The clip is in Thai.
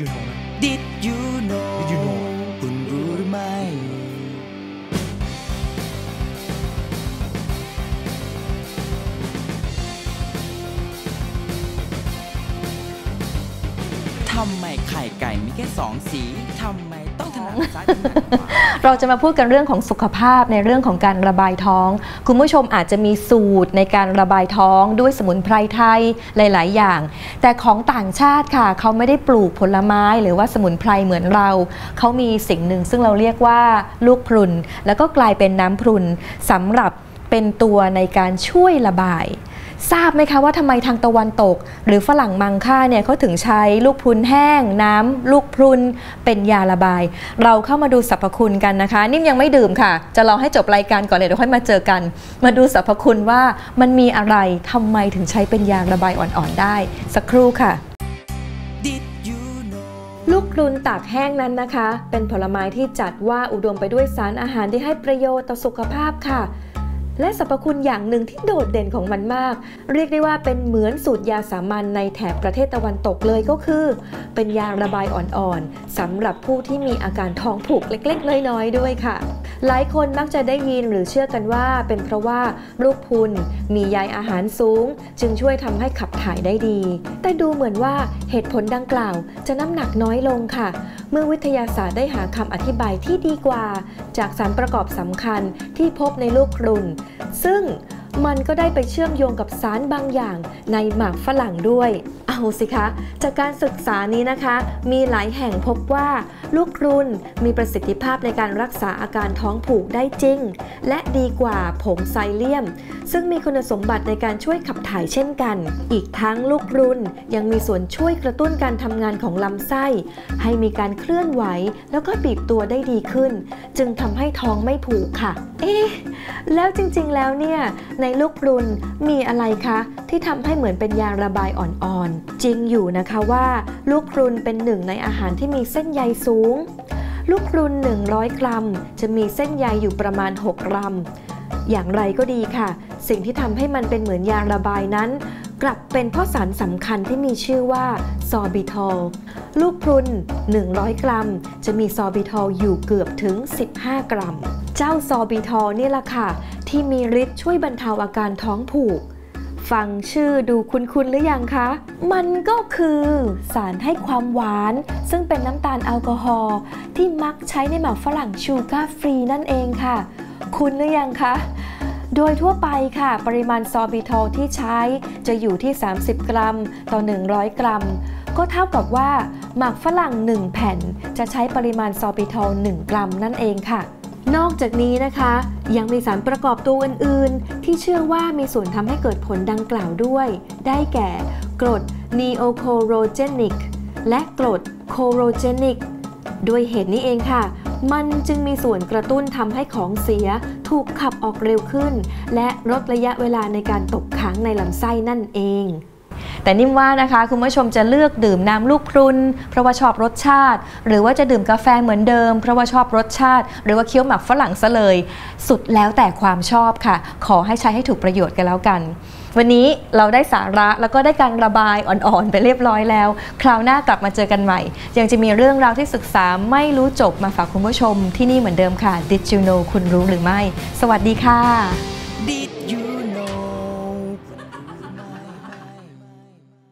you know ไหม Did you know Did you know คุณรู้หรือไม่ ทำไมไข่ไก่มีแค่สองสี ทำไม ต้องถนัดซ้ายถนัดขวา เราจะมาพูดกันเรื่องของสุขภาพในเรื่องของการระบายท้อง คุณผู้ชมอาจจะมีสูตรในการระบายท้องด้วยสมุนไพรไทยหลาย ๆ อย่าง แต่ของต่างชาติค่ะ เขาไม่ได้ปลูกผลไม้หรือว่าสมุนไพรเหมือนเรา เขามีสิ่งหนึ่งซึ่งเราเรียกว่าลูกพรุน แล้วก็กลายเป็นน้ำพรุนสำหรับเป็นตัวในการช่วยระบาย ทราบไหมคะว่าทำไมทางตะวันตก หรือฝรั่งมังค่าเนี่ยเขาถึงใช้ลูกพรุนแห้ง น้ำลูกพรุนเป็นยาระบาย เราเข้ามาดูสรรพคุณกันนะคะ นิ่มยังไม่ดื่มค่ะ จะรอให้จบรายการก่อนเลยเดี๋ยวค่อยมาเจอกัน มาดูสรรพคุณว่ามันมีอะไรทำไมถึงใช้เป็นยาระบายอ่อนๆได้ สักครู่ค่ะลูกพรุนตากแห้งนั้นนะคะ เป็นผลไม้ที่จัดว่าอุดมไปด้วยสารอาหารที่ให้ประโยชน์ต่อสุขภาพค่ะ และสรรพคุณอย่างหนึ่งที่โดดเด่นของมันมาก เรียกได้ว่าเป็นเหมือนสูตรยาสามัญในแถบประเทศตะวันตกเลยก็คือ เป็นยาระบายอ่อนๆสำหรับผู้ที่มีอาการท้องผูกเล็กๆ น้อยๆด้วยค่ะ หลายคนมักจะได้ยินหรือเชื่อกันว่า เป็นเพราะว่าลูกพุนมีใยอาหารสูง จึงช่วยทำให้ขับถ่ายได้ดี แต่ดูเหมือนว่าเหตุผลดังกล่าว จะน้ำหนักน้อยลงค่ะ เมื่อวิทยาศาสตร์ได้หาคำอธิบายที่ดีกว่า จากสารประกอบสำคัญที่พบในลูกพรุนซึ่ง มันก็ได้ไปเชื่อมโยงกับสารบางอย่างในหมากฝรั่งด้วย เอาสิคะ จากการศึกษานี้นะคะ มีหลายแห่งพบว่าลูกรุนมีประสิทธิภาพในการรักษาอาการท้องผูกได้จริง และดีกว่าผงไซเลียม ซึ่งมีคุณสมบัติในการช่วยขับถ่ายเช่นกัน อีกทั้งลูกรุนยังมีส่วนช่วยกระตุ้นการทำงานของลำไส้ ให้มีการเคลื่อนไหวแล้วก็บีบตัวได้ดีขึ้น จึงทำให้ท้องไม่ผูกค่ะ เอ๊ะแล้วจริงๆแล้วเนี่ยในลูกพรุนมีอะไรคะ ที่ทำให้เหมือนเป็นยาระบายอ่อนๆ จริงอยู่นะคะว่า ลูกพรุนเป็นหนึ่งในอาหารที่มีเส้นใยสูง ลูกพรุน 100 กรัม จะมีเส้นใยอยู่ประมาณ 6 กรัม อย่างไรก็ดีค่ะ สิ่งที่ทำให้มันเป็นเหมือนยาระบายนั้น กลับเป็นเพราะสารสำคัญที่มีชื่อว่าซอบิทอลลูกพรุน 100 กรัม จะมีซอบิทอลอยู่เกือบถึง 15 กรัม เจ้าซอบิทอลนี่แหละค่ะ ที่มีฤทธิ์ช่วยบรรเทาอาการท้องผูก ฟังชื่อดูคุ้นๆหรือยังคะ มันก็คือ สารให้ความหวาน ซึ่งเป็นน้ำตาลแอลกอฮอล์ที่มักใช้ในหมากฝรั่งชูการ์ฟรีนั่นเองค่ะ คุณหรือยังคะโดยทั่วไปค่ะ ปริมาณซอบิทอลที่ใช้จะอยู่ที่ 30 กรัม ต่อ 100 กรัม ก็เท่ากับว่า หมากฝรั่ง 1 แผ่น จะใช้ปริมาณซอบิทอล 1 กรัมนั่นเองค่ะ นอกจากนี้นะคะ ยังมีสารประกอบตัวอื่น ๆ ที่เชื่อว่ามีส่วนทำให้เกิดผลดังกล่าวด้วย ได้แก่ กรด neochlorogenic และกรด chlorogenic ด้วยเหตุนี้เองค่ะ มันจึงมีส่วนกระตุ้นทำให้ของเสียถูกขับออกเร็วขึ้น และลดระยะเวลาในการตกค้างในลำไส้นั่นเอง แต่นิ่มว่านะคะคุณผู้ชมจะเลือกดื่มน้ำลูกพรุนเพราะว่าชอบรสชาติ หรือว่าจะดื่มกาแฟเหมือนเดิม เพราะว่าชอบรสชาติ หรือว่าเคี้ยวหมักฝรั่งซะเลย สุดแล้วแต่ความชอบค่ะ ขอให้ใช้ให้ถูกประโยชน์กันแล้วกัน วันนี้เราได้สาระแล้วก็ได้การระบายอ่อนๆ ไปเรียบร้อยแล้ว คราวหน้ากลับมาเจอกันใหม่ ยังจะมีเรื่องราวที่ศึกษาไม่รู้จบมาฝากคุณผู้ชมที่นี่เหมือนเดิมค่ะ Did you know คุณรู้หรือไม่ สวัสดีค่ะ Did you